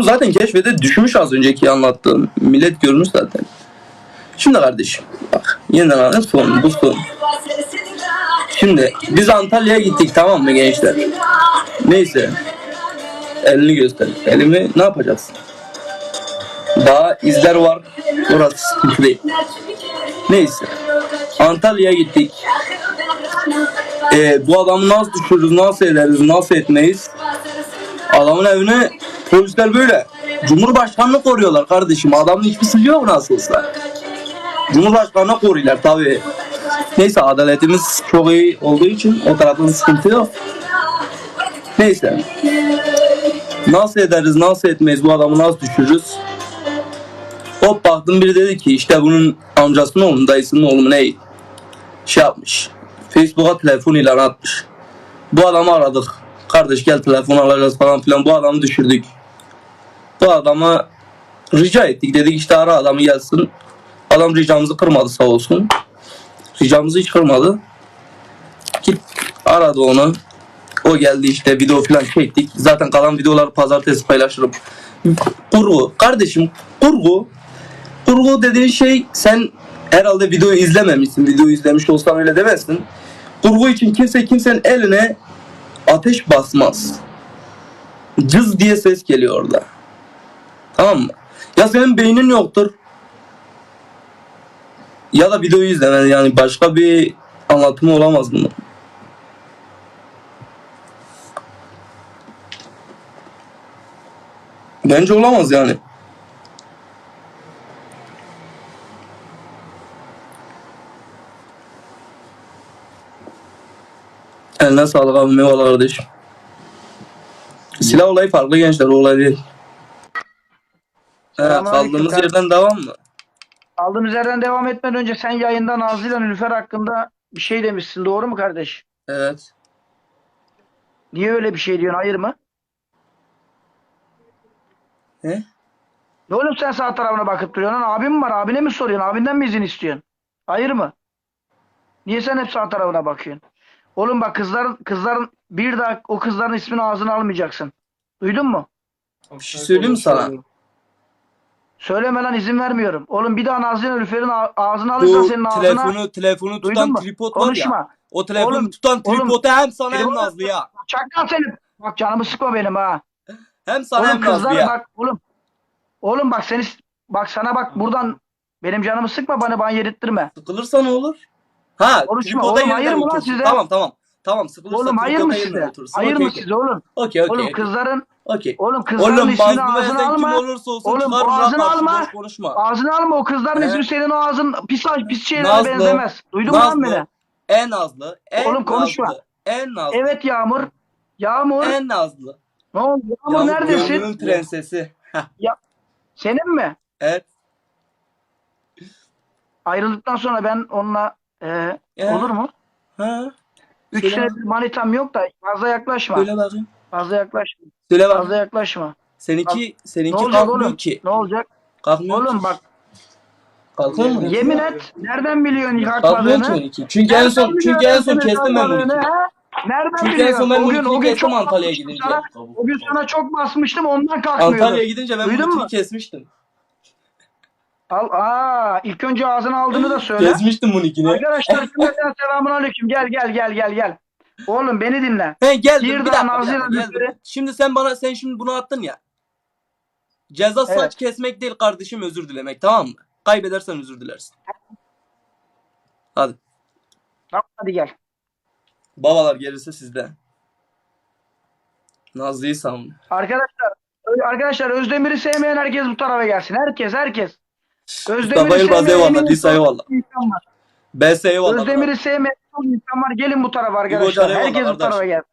Bunu zaten keşfede düşmüş az önceki anlattığım. Millet görmüş zaten. Şimdi kardeşim bak yeniden anlat son bu son. Şimdi biz Antalya'ya gittik tamam mı gençler? Neyse. Elini göster. Elimi ne yapacaksın? Daha izler var. Orası sıkıntı değil. Neyse. Antalya'ya gittik. Ee, bu adamı nasıl düşürürüz, nasıl ederiz, nasıl etmeyiz? Adamın evine polisler böyle. Cumhurbaşkanını koruyorlar kardeşim. Adamın hiçbir suçu yok nasılsa. Cumhurbaşkanını koruyorlar tabii. Neyse adaletimiz çok iyi olduğu için o tarafta sıkıntı yok. Neyse. Nasıl ederiz, nasıl etmeyiz, bu adamı nasıl düşürürüz? Hop baktım biri dedi ki işte bunun amcasının oğlu, dayısının oğlu ne? Şey yapmış. Facebook'a telefon ilanı atmış. Bu adamı aradık. Kardeş gel telefon alacağız falan filan. Bu adamı düşürdük. Bu adama rica ettik. Dedik işte ara adamı gelsin. Adam ricamızı kırmadı sağ olsun. Ricamızı hiç kırmadı. Git aradı onu. O geldi işte video falan çektik. Zaten kalan videoları pazartesi paylaşırım. Kurgu. Kardeşim kurgu. Kurgu dediğin şey sen herhalde videoyu izlememişsin. Videoyu izlemiş olsan öyle demezsin. Kurgu için kimse kimsenin eline ateş basmaz. Cız diye ses geliyor orada. Tamam mı? Ya senin beynin yoktur. Ya da videoyu izlemez yani başka bir anlatımı olamaz bunun. Bence olamaz yani. Eline sağlık abi eyvallah kardeşim. Silah olayı farklı gençler olay değil. Kaldığımız kardeşim. yerden devam mı? Aldığımız yerden devam etmeden önce sen yayında Nazlı ile Nilüfer hakkında bir şey demişsin. Doğru mu kardeş? Evet. Niye öyle bir şey diyorsun? Hayır mı? He? Ne oğlum sen sağ tarafına bakıp duruyorsun? Abim var. Abine mi soruyorsun? Abinden mi izin istiyorsun? Hayır mı? Niye sen hep sağ tarafına bakıyorsun? Oğlum bak kızlar kızların bir daha o kızların ismini ağzına almayacaksın. Duydun mu? Bir şey söyleyeyim mi sana? Söyleme lan izin vermiyorum. Oğlum bir daha Nazlı ile Nilüfer'in ağ- ağzına alırsan Bu senin ağzına telefonu telefonu Duydun tutan mu? tripod var ya. konuşma. O telefonu Oğlum, tutan oğlum, tripodu hem sana hem telefonu- Nazlı'ya. Çakal seni. Bak canımı sıkma benim ha. Hem sana Oğlum hem kızlar Nazlı'ya. bak oğlum. Oğlum bak seni bak sana bak buradan benim canımı sıkma bana ban yedirttirme. Sıkılırsa ne olur? Ha, Konuşma tripoda oğlum, yeniden hayır mı lan otursun. size? Tamam tamam. Tamam sıkılırsa Oğlum hayır tripoda mı yeniden size? otursun. Hayır Okey, mı okey. size oğlum? Okey okey. Oğlum okey. kızların Okey. oğlum kızların Oğlum ismini ağzına benden kim alma. olursa olsun Oğlum çıkar rahat alma. boş konuşma. Ağzına alma o kızların ismi senin o ağzın pis pis şeylere Nazlı, benzemez. Duydun mu lan beni? En nazlı, en Oğlum konuşma. nazlı, en nazlı, Evet Yağmur. Yağmur. en nazlı. Ne oldu? Yağmur Yağmur neredesin? gönlümün prensesi. Heh, Senin mi? evet. Ayrıldıktan sonra ben onunla e, Ya. olur mu? Ha, Üç senedir manitam yok da fazla yaklaşma. söyle bakayım. Fazla yaklaşma. Söyle Fazla bakayım. yaklaşma. Seninki, Ne seninki olacak kalkmıyor oğlum? ki. Ne olacak? Kalkmıyor Oğlum ki. bak Kalkıyor mu? yemin et. Nereden biliyorsun Kalkmıyor ki kalkmadığını? seninki. Çünkü en son, çünkü en son kestim ben bunu. Nereden Çünkü en biliyorsun? son ben O gün- bunu o gün kestim çok Antalya'ya basmıştım gidince. sana. O gün sana çok basmıştım ondan kalkmıyordu. Antalya'ya gidince ben Duydun bunu mu? kesmiştim. Al, aa, ilk önce ağzına aldığını da söyle. Kesmiştim bunu ikine. Arkadaşlar cümleten selamun aleyküm. Gel gel gel gel gel. Oğlum beni dinle. He geldim Bir bir, daha dakika, bir dakika, geldim. Şimdi sen bana sen şimdi bunu attın ya. Ceza Evet. saç kesmek değil kardeşim özür dilemek tamam mı? Kaybedersen özür dilersin. Hadi. Tamam hadi gel. Babalar gelirse sizde. Nazlı'yı savun. Arkadaşlar arkadaşlar Özdemir'i sevmeyen herkes bu tarafa gelsin. Herkes herkes. Mustafa Yılmaz eyvallah. Lisa eyvallah. BS eyvallah. Özdemir'i sevmeyen çok insan var. Gelin bu tarafa arkadaşlar. eyvallah Herkes bu tarafa gelsin.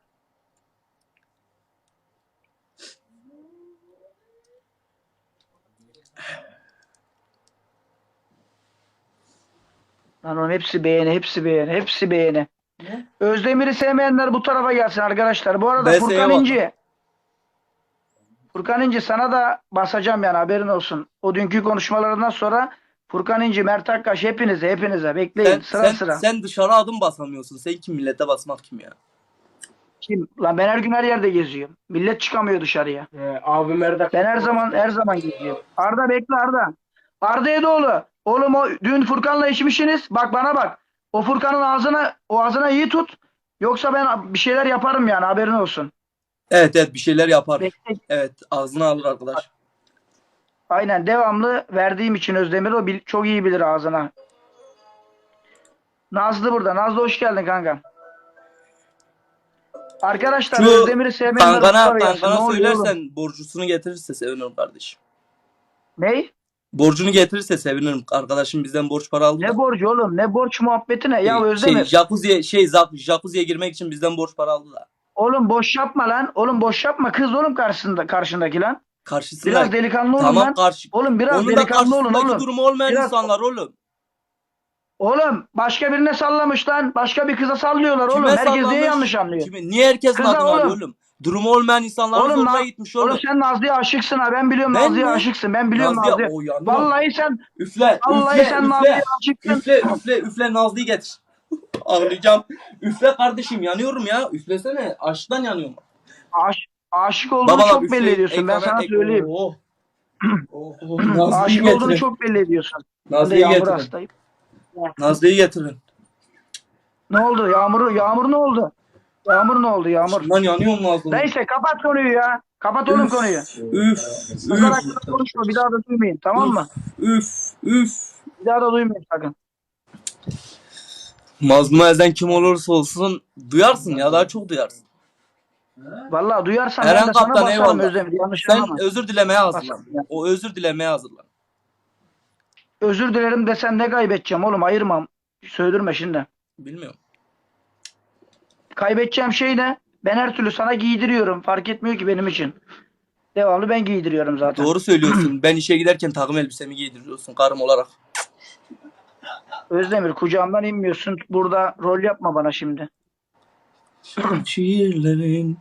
Lan oğlum hepsi beğeni, hepsi beğeni, hepsi beğeni. Özdemir'i sevmeyenler bu tarafa gelsin arkadaşlar. Bu arada Ben Furkan. İnci. Furkan İnci sana da basacağım yani haberin olsun. O dünkü konuşmalarından sonra Furkan İnci, Mert Akkaş hepinize hepinize bekleyin Sen, sıra sen, sıra. sen dışarı adım basamıyorsun. Sen kim millete basmak kim ya? Kim? Lan ben her gün her yerde geziyorum. Millet çıkamıyor dışarıya. He, abim Erdek. Ben her zaman her zaman geziyorum. Arda bekle Arda. Arda Edoğlu. Oğlum o dün Furkan'la içmişsiniz. Bak bana bak. O Furkan'ın ağzına o ağzına iyi tut. Yoksa ben bir şeyler yaparım yani haberin olsun. Evet evet bir şeyler yapar. Bekle. Evet ağzına alır arkadaş. Aynen devamlı verdiğim için Özdemir o bil- çok iyi bilir ağzına. Nazlı burada. Nazlı hoş geldin kanka. Arkadaşlar Şu Özdemir'i sevmeyenler Kankana, kankana söylersen borcusunu getirirse sevinirim kardeşim. Ney? Borcunu getirirse sevinirim. Arkadaşım bizden borç para aldı. Ne borcu oğlum? Ne borç muhabbeti ne? Ya Şey, Özdemir. jacuzziye, şey, jacuzziye girmek için bizden borç para aldı da. Oğlum boş yapma lan. Oğlum boş yapma. Kız oğlum karşısında karşındaki lan. Karşısında. Biraz delikanlı olun tamam lan. karşı. Oğlum biraz Onun delikanlı olun oğlum. durumu olmayan Biraz- insanlar oğlum. Oğlum başka birine sallamış lan. Başka bir kıza sallıyorlar oğlum. Kime Herkes niye sallamış? yanlış anlıyor? Kime? Niye herkesin Kıza adını oğlum. alıyor oğlum? Durumu olmayan insanların Oğlum zoruna gitmiş oğlum. Oğlum sen Nazlı'ya aşıksın ha. Ben biliyorum Ben Nazlı'ya mi? aşıksın. Ben biliyorum Nazlı'ya yandı. Vallahi sen Üfle, vallahi üfle, sen üfle, Nazlı'ya aşıksın. üfle, üfle, üfle, Nazlı'yı getir. Ağlayacağım. Üfle kardeşim yanıyorum ya. Üflesene. Aşktan yanıyorum. Aş, aşık olduğunu Baba çok belli ediyorsun. Ben sana ek- söyleyeyim. Oh. Oh, oh, Nazlı'yı Aşık getirin. olduğunu çok belli ediyorsun. Nazlı'yı getirin. hastayım. Nazlı'yı getirin. Ne oldu? Yağmur, yağmur ne oldu? Yağmur ne oldu? Yağmur. Lan yanıyorum Nazlı. Neyse kapat konuyu ya. Kapat oğlum konuyu. Üf, Bu kadar üf, çok konuşma. Bir daha da duymayın. Tamam mı? üf, üf. Bir daha da duymayın sakın. Mazlum ezen kim olursa olsun duyarsın ya daha çok duyarsın. Vallahi duyarsan Eren ben de sana Kaptan, basarım eyvallah. Özdemir. Yanlış Sen anlama. özür dilemeye hazırlan. Basarım ya. O özür dilemeye hazırlan. Özür dilerim desen ne kaybedeceğim oğlum? Ayırmam. Söylürme şimdi. Bilmiyorum. Kaybedeceğim şey ne? Ben her türlü sana giydiriyorum. Fark etmiyor ki benim için. Devamlı ben giydiriyorum zaten. Doğru söylüyorsun. ben işe giderken takım elbisemi giydiriyorsun karım olarak. Özdemir kucağımdan inmiyorsun. Burada rol yapma bana şimdi. Şiirlerin.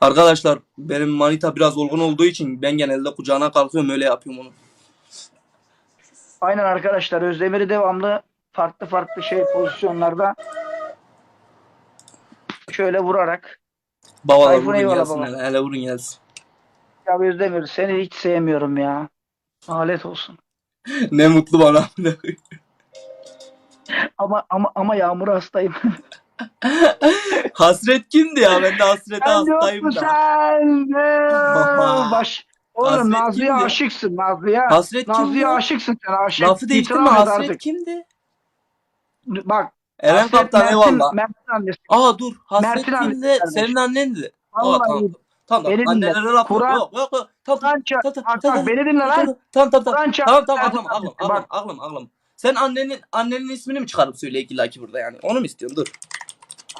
Arkadaşlar benim manita biraz olgun olduğu için ben genelde kucağına kalkıyorum öyle yapıyorum onu. Aynen arkadaşlar Özdemir'i devamlı farklı farklı şey pozisyonlarda şöyle vurarak Babalar Tayfun vurun eyvallah gelsin baba. hele, hele vurun gelsin. ya Özdemir seni hiç sevmiyorum ya. Alet olsun. ne mutlu bana. Ama ama ama yağmur hastayım. Hasret kimdi ya? Ben de hasrete sen hastayım da. sen. Baba. Baş. Oğlum Nazlı'ya aşıksın Nazlı'ya. Hasret? Nazlı'ya aşıksın sen aşık. Lafı değiştirme hasret artık. kimdi? Bak. Eren hasret Kaptan Mert'in- eyvallah. Mert'in annesi. Aa dur. Hasret kimdi? Senin annendi. Vallahi tamam. Tamam tamam. Beni dinle. Annelere laf. Kur'an- Yok yok yok. Tamam Kur'an tamam, tamam, bak, beni dinle lan. tamam, Tamam tamam tamam. Tamam tamam aklım aklım aklım aklım. Sen annenin annenin ismini mi çıkarıp söyle ki burada yani? Onu mu istiyorsun? Dur.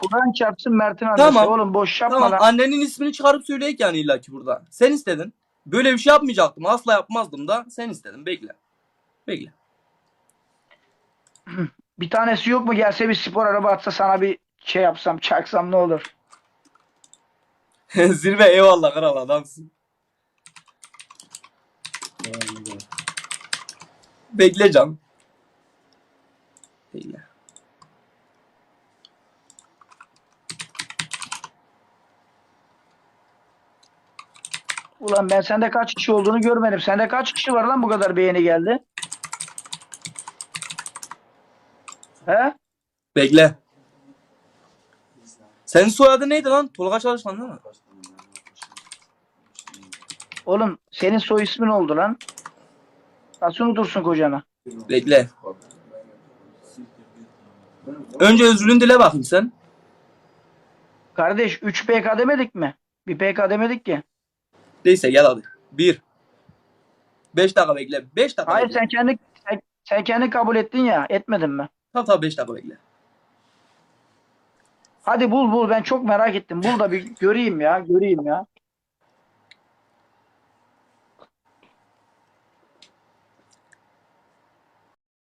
Kur'an çarpsın Mert'in annesi. Tamam. Oğlum boş yapma Tamam lan. annenin ismini çıkarıp söyleyek yani illa ki burada. Sen istedin. Böyle bir şey yapmayacaktım. Asla yapmazdım da. Sen istedin. Bekle. Bekle. Bir tanesi yok mu gelse bir spor araba atsa sana bir şey yapsam çaksam ne olur? Zirve eyvallah kral adamsın. Bekle can. Bekle. Ulan ben sende kaç kişi olduğunu görmedim. Sende kaç kişi var lan bu kadar beğeni geldi? He? Bekle. Senin soyadın neydi lan? Tolga Çalışkan değil mi? Oğlum senin soy ismin oldu lan. Nasıl unutursun kocanı? Bekle. Önce özrünü dile bakayım sen. Kardeş 3 PK demedik mi? Bir PK demedik ki. Neyse gel hadi. Bir. Beş dakika bekle. Beş dakika Hayır bekle. sen kendi sen, sen kendi kabul ettin ya. Etmedin mi? Tamam tamam beş dakika bekle. Hadi bul bul ben çok merak ettim. Bul da bir göreyim ya. Göreyim ya.